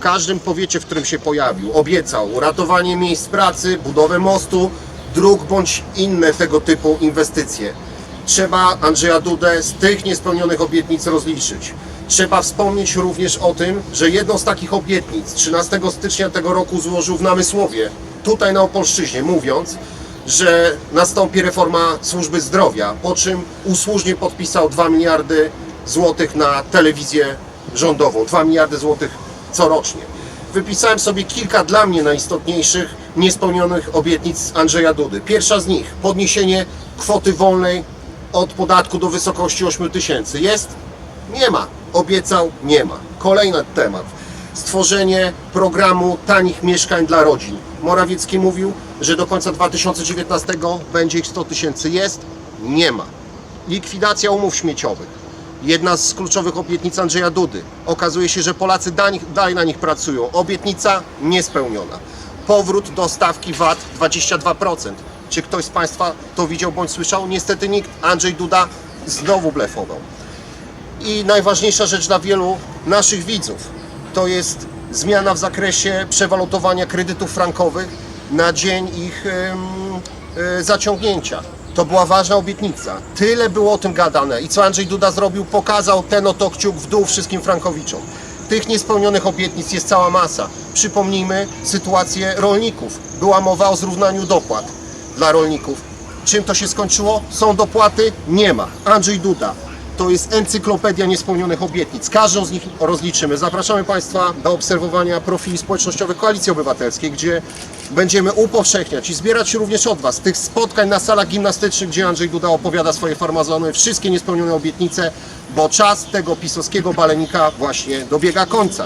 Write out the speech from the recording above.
każdym powiecie, w którym się pojawił, obiecał ratowanie miejsc pracy, budowę mostu, dróg bądź inne tego typu inwestycje. Trzeba Andrzeja Dudę z tych niespełnionych obietnic rozliczyć. Trzeba wspomnieć również o tym, że jedną z takich obietnic 13 stycznia tego roku złożył w Namysłowie, tutaj na Opolszczyźnie, mówiąc, że nastąpi reforma służby zdrowia, po czym usłużnie podpisał 2 miliardy złotych na telewizję rządową, 2 miliardy złotych corocznie. Wypisałem sobie kilka dla mnie najistotniejszych niespełnionych obietnic Andrzeja Dudy. Pierwsza z nich podniesienie kwoty wolnej od podatku do wysokości 8 tysięcy. Jest? Nie ma. Obiecał? Nie ma. Kolejny temat. Stworzenie programu tanich mieszkań dla rodzin. Morawiecki mówił, że do końca 2019 będzie ich 100 tysięcy. Jest? Nie ma. Likwidacja umów śmieciowych. Jedna z kluczowych obietnic Andrzeja Dudy. Okazuje się, że Polacy dalej na nich pracują. Obietnica niespełniona. Powrót do stawki VAT 22%. Czy ktoś z Państwa to widział bądź słyszał? Niestety nikt. Andrzej Duda znowu blefował. I najważniejsza rzecz dla wielu naszych widzów to jest zmiana w zakresie przewalutowania kredytów frankowych na dzień ich em, e, zaciągnięcia. To była ważna obietnica. Tyle było o tym gadane. I co Andrzej Duda zrobił? Pokazał ten oto kciuk w dół wszystkim frankowiczom. Tych niespełnionych obietnic jest cała masa. Przypomnijmy sytuację rolników. Była mowa o zrównaniu dopłat dla rolników. Czym to się skończyło? Są dopłaty? Nie ma. Andrzej Duda. To jest encyklopedia niespełnionych obietnic. Każdą z nich rozliczymy. Zapraszamy Państwa do obserwowania profili społecznościowych Koalicji Obywatelskiej, gdzie będziemy upowszechniać i zbierać się również od Was. Tych spotkań na salach gimnastycznych, gdzie Andrzej Duda opowiada swoje farmazony, wszystkie niespełnione obietnice, bo czas tego pisowskiego balenika właśnie dobiega końca.